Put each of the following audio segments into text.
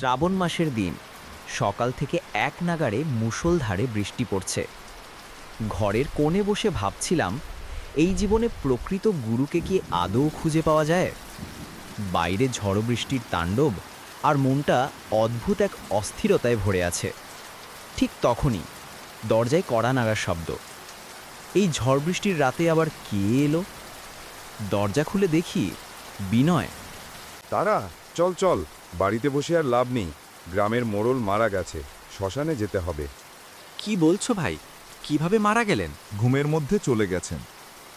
শ্রাবণ মাসের দিন। সকাল থেকে এক নাগাড়ে মুষলধারে বৃষ্টি পড়ছে। ঘরের কোণে বসে ভাবছিলাম, এই জীবনে প্রকৃত গুরুকে কি আদৌ খুঁজে পাওয়া যায়? বাইরে ঝড় বৃষ্টির তাণ্ডব আর মনটা অদ্ভুত এক অস্থিরতায় ভরে আছে। ঠিক তখনই দরজায় কড়া নাগার শব্দ। এই ঝড় বৃষ্টির রাতে আবার কে এলো? দরজা খুলে দেখি বিনয়। তারা, চল চল। বাড়িতে বসে আর লাভ নেই। গ্রামের মোড়ল মারা গেছে। শ্মশানে যেতে হবে। কি বলছো ভাই? কীভাবে মারা গেলেন? ঘুমের মধ্যে চলে গেছেন।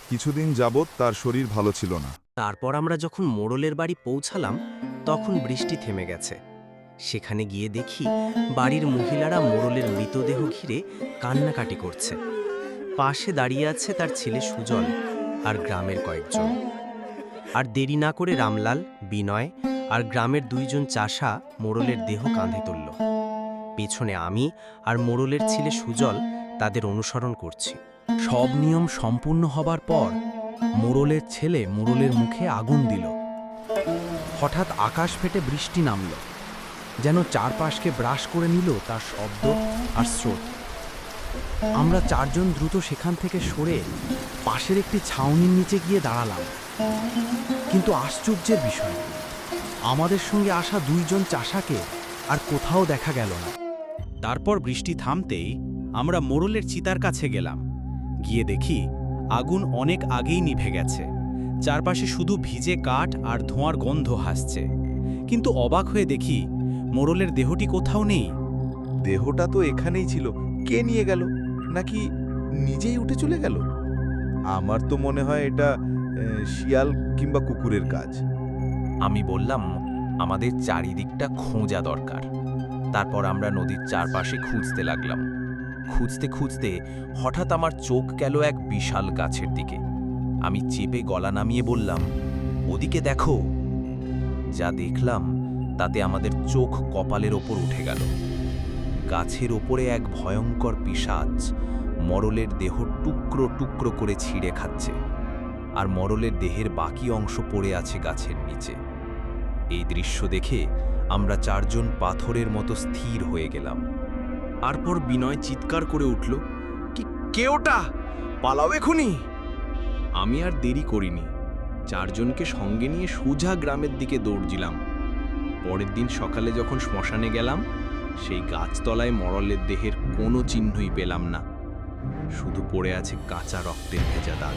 কিছুদিন যাবৎ তার শরীর ভালো ছিল না। তারপর আমরা যখন মোড়লের বাড়ি পৌঁছালাম তখন বৃষ্টি থেমে গেছে। সেখানে গিয়ে দেখি বাড়ির মহিলারা মোড়লের মৃতদেহ ঘিরে কান্নাকাটি করছে। পাশে দাঁড়িয়ে আছে তার ছেলে সুজল আর গ্রামের কয়েকজন। আর দেরি না করে রামলাল বিনয় আর গ্রামের দুইজন চাষা মোড়লের দেহ কাঁধে তুলল। পেছনে আমি আর মোড়লের ছেলে সুজল তাদের অনুসরণ করছি। সব নিয়ম সম্পূর্ণ হবার পর মোড়লের ছেলে মোড়লের মুখে আগুন দিল। হঠাৎ আকাশ ফেটে বৃষ্টি নামল। যেন চারপাশকে ব্রাশ করে নিল তার শব্দ আর স্রোত। আমরা চারজন দ্রুত সেখান থেকে সরে পাশের একটি ছাউনির নিচে গিয়ে দাঁড়ালাম। কিন্তু আশ্চর্যের বিষয় আমাদের সঙ্গে আসা দুইজন চাষাকে আর কোথাও দেখা গেল না। তারপর বৃষ্টি থামতেই আমরা মোড়লের চিতার কাছে গেলাম। গিয়ে দেখি আগুন অনেক আগেই নিভে গেছে। চারপাশে শুধু ভিজে কাঠ আর ধোঁয়ার গন্ধ হাসছে। কিন্তু অবাক হয়ে দেখি মোড়লের দেহটি কোথাও নেই। দেহটা তো এখানেই ছিল। কে নিয়ে গেল? নাকি নিজেই উঠে চলে গেল? আমার তো মনে হয় এটা শিয়াল কিংবা কুকুরের কাজ। আমি বললাম, আমাদের চারিদিকটা খোঁজা দরকার। তারপর আমরা নদীর চারপাশে খুঁজতে লাগলাম। খুঁজতে খুঁজতে হঠাৎ আমার চোখ গেল এক বিশাল গাছের দিকে। আমি চেপে গলা নামিয়ে বললাম, ওদিকে দেখো। যা দেখলাম, তাতে আমাদের চোখ কপালের ওপর উঠে গেল। গাছের ওপরে এক ভয়ঙ্কর পিশাচ মরলের দেহ টুকরো টুকরো করে ছিঁড়ে খাচ্ছে। আর মরলের দেহের বাকি অংশ পড়ে আছে গাছের নিচে। এই দৃশ্য দেখে আমরা চারজন পাথরের মতো স্থির হয়ে গেলাম। তারপর বিনয় চিৎকার করে উঠল, কি, কে ওটা? পালাও এখুনি! আমি আর দেরি করিনি। চারজনকে সঙ্গে নিয়ে সোজা গ্রামের দিকে দৌড় দিলাম। পরের দিন সকালে যখন শ্মশানে গেলাম, সেই গাছতলায় মরলের দেহের কোনো চিহ্নই পেলাম না। শুধু পড়ে আছে কাঁচা রক্তের ভেজা দাগ।